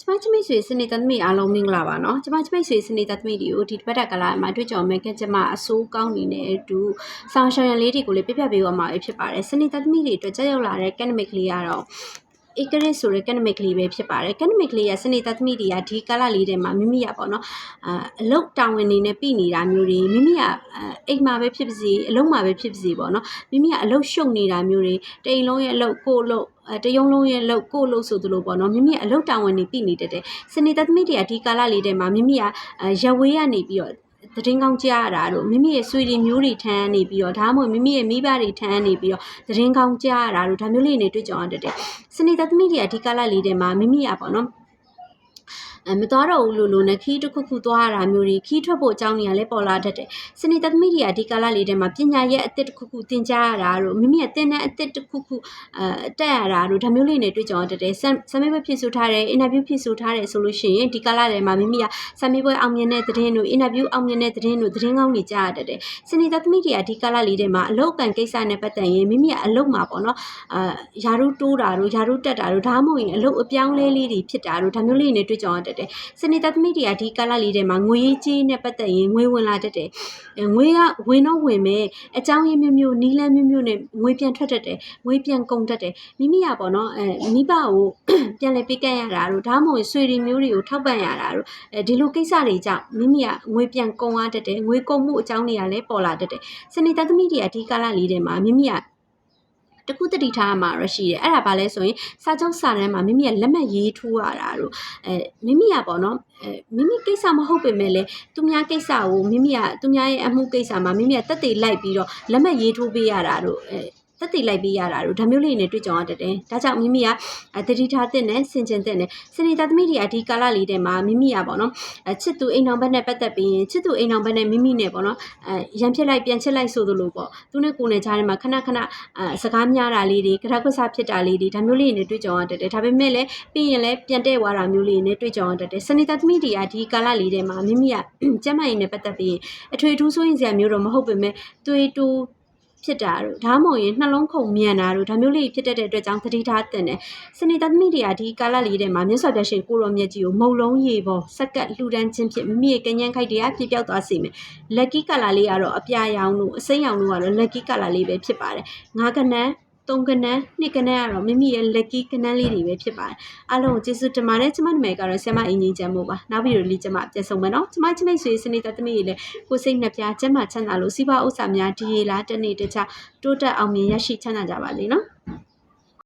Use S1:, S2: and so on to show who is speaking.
S1: ကျမချမိတ်ဆွေစနေတသမီအားလုံးမင်္ဂလာပါနော်ကျမချမိတ်ဆွေစနေတသမီတွေကိုဒီတစ်ပတ်တက်ကလာမှာတွေ့ကြုံမဲ့ခဲ့ကျမအဆိုးကောင်းနေတဲ့အတူဆောင်းရှောင်းရလေးတွေကိုလည်းပြပြပေးသွားမှာဖြစ်ပါတယ်စနေတသမီတွေအတွက်ကြောက်ရောက်လာတဲ့ academic လေးကတော့ ဧကရစ်ဆိုတဲ့ academic လေးပဲဖြစ်ပါတယ် academic လေးရစနေသားသမီးတွေကဒီကာလလေးထဲမှာမိမိရပေါ့နော်အာအလုတ်တာဝန်နေနဲ့ပြည်နေတာမျိုးတွေမိမိကအိမ်မှာပဲဖြစ်ပါစေအလုံးမှာပဲဖြစ်ပါစေပေါ့နော်မိမိကအလုတ်ရှုပ်နေတာမျိုးတွေတိမ်လုံးရဲ့အလုတ်ကိုယ်အလုတ်အဲတယုံလုံးရဲ့အလုတ်ကိုယ်အလုတ်ဆိုသလိုပေါ့နော်မိမိကအလုတ်တာဝန်နေပြည်နေတတ်တယ်စနေသားသမီးတွေကဒီကာလလေးထဲမှာမိမိကရဝေးကနေပြီးတော့ သတင်းကောင်းကြားရတာတို့မိမိရဲ့ဆွေတွေမျိုးတွေထမ်းနေပြီးတော့ဒါမှမဟုတ်မိမိရဲ့မိဘတွေထမ်းနေပြီးတော့သတင်းကောင်းကြားရတာတို့ဒါမျိုးလေးနေတွေ့ကြုံရတတ်တယ်စနေသားသမီးတွေအဓိကလလေးထဲမှာမိမိရပေါ့နော်အဲ မသွားတော့ဘူးလို့လို့နဲ့ခီးတစ်ခုခုသွားရတာမျိုးတွေခီးထွက်ဖို့အကြောင်းတွေကလည်းပေါ်လာတတ်တယ်။စနေတသမီးတွေကဒီကာလလေးထဲမှာပညာရဲ့အသစ်တစ်ခုခုသင်ကြားရတာတို့မိမိရဲ့သင်တဲ့အသစ်တစ်ခုခုအဲတက်ရတာတို့ဒါမျိုးလေးတွေတွေ့ကြုံရတတ်တယ်။ဆမ်မေးပွဲဖြစ်ဆိုထားတယ်အင်တာဗျူးဖြစ်ဆိုထားတယ်ဆိုလို့ရှိရင်ဒီကာလထဲမှာမိမိကဆမ်မေးပွဲအောင်မြင်တဲ့သတင်းတို့အင်တာဗျူးအောင်မြင်တဲ့သတင်းတို့သတင်းကောင်းတွေကြားရတတ်တယ်။စနေတသမီးတွေကဒီကာလလေးထဲမှာအလောက်ကန်ကိစ္စနဲ့ပတ်သက်ရင်မိမိကအလောက်မှာပေါ့နော်အာယာရုတိုးတာတို့ယာရုတက်တာတို့ဒါမှမဟုတ်ရင်အလောက်အပြောင်းလဲလေးတွေဖြစ်တာတို့ဒါမျိုးလေးတွေတွေ့ကြုံရတတ်တယ်။စနေတသမီးတွေကဒီကာလလေးထဲမှာငွေရေးကြေးနဲ့ပတ်သက်ရင်ငွေဝင်လာတတ်တယ်။ငွေကဝင်တော့ဝင်မဲ့အကြောင်းရင်းမျိုးမျိုးနီးလန်းမျိုးမျိုးနဲ့ငွေပြန်ထွက်တတ်တယ်။ငွေပြန်ကုန်တတ်တယ်။မိမိကပေါ့နော်အဲမိဘကိုပြန်လဲပေးကမ်းရတာတို့ဒါမှမဟုတ်ဆွေတွေမျိုးတွေကိုထောက်ပံ့ရတာတို့အဲဒီလိုကိစ္စတွေကြောင့်မိမိကငွေပြန်ကုန်ရတတ်တယ်။ငွေကုန်မှုအကြောင်းတွေကလည်းပေါ်လာတတ်တယ်။စနေတသမီးတွေကဒီကာလလေးထဲမှာမိမိက တခုတတိထားမှာရရှိတယ်အဲ့ဒါဘာလဲဆိုရင်စာချုပ်စာတမ်းမှာမိမိကလက်မှတ်ရေးထိုးရတာတို့အဲမိမိကပေါ့နော်အဲမိမိကိစ္စမဟုတ်ပေမဲ့လည်းသူများကိစ္စကိုမိမိကသူများရဲ့အမှုကိစ္စမှာမိမိကတက်တည်လိုက်ပြီးတော့လက်မှတ်ရေးထိုးပေးရတာတို့အဲ တက်တည်လိုက်ပေးရတာတို့ဒါမျိုးလေးနဲ့တွေ့ကြုံရတတ်တယ်ဒါကြောင့်မိမိကတတိထားတဲ့နဲ့ဆင်ကျင်တဲ့နဲ့စနေသားသမီးတွေအဒီကာလလေးထဲမှာမိမိကပေါ့နော်အချစ်သူအိမ်အောင်ဘက်နဲ့ပတ်သက်ပြီးရင်ချစ်သူအိမ်အောင်ဘက်နဲ့မိမိနဲ့ပေါ့နော်အဲရံဖြစ်လိုက်ပြန်ချစ်လိုက်ဆိုသလိုပေါ့သူနဲ့ကိုယ်နဲ့ကြားထဲမှာခဏခဏအဲစကားများတာလေးတွေကြက်ကွက်စားဖြစ်တာလေးတွေဒါမျိုးလေးနဲ့တွေ့ကြုံရတတ်တယ်ဒါပေမဲ့လည်းပြီးရင်လည်းပြန်တဲ့သွားတာမျိုးလေးနဲ့တွေ့ကြုံရတတ်တယ်စနေသားသမီးတွေကဒီကာလလေးထဲမှာမိမိကကျမ်းမာရေးနဲ့ပတ်သက်ပြီးအထွေထူးဆိုရင်စရာမျိုးတော့မဟုတ်ပေမဲ့တွေးတူ ဖြစ်တာတို့ဒါမှမဟုတ်ရင်နှလုံးခုန်မြန်တာတို့ဒါမျိုးလေးဖြစ်တတ်တဲ့အတွက်ကြောင့်သတိထားတင်တယ်စနေသမီးတွေကဒီကာလလေးထဲမှာမြတ်စွာဘုရားရှင်ကိုရောမြတ်ကြီးကိုမုံလုံးရေပေါ်စက်ကတ်လှူဒန်းခြင်းဖြင့်မိမိရဲ့ကញ្ញံခိုက်တရားပြပြောက်သွားစေမယ်လက်ကီကာလာလေးကတော့အပြာရောင်တို့အစိမ်းရောင်တို့ကတော့လက်ကီကာလာလေးပဲဖြစ်ပါတယ်ငါးကနန်း သုံးကနန်းနှစ်ကနန်းကတော့မိမိရဲ့ lucky ကနန်းလေးတွေပဲဖြစ်ပါတယ်အားလုံးကိုကျေးဇူးတင်ပါတယ်ကျမနာမည်ကတော့ဆ iam အင်ဂျင်ချမ်းမို့ပါနောက်ဗီဒီယိုလေးကျမပြန်ဆောင်မယ်နော်ကျမချမိတ်ဆွေစနေတသမီးတွေလည်းကိုစိတ်နှပြကျမချမ်းသာလို့စီးပွားဥစ္စာများဒီရေလားတနေ့တခြားတိုးတက်အောင်မြင်ရရှိချမ်းသာကြပါစေနော်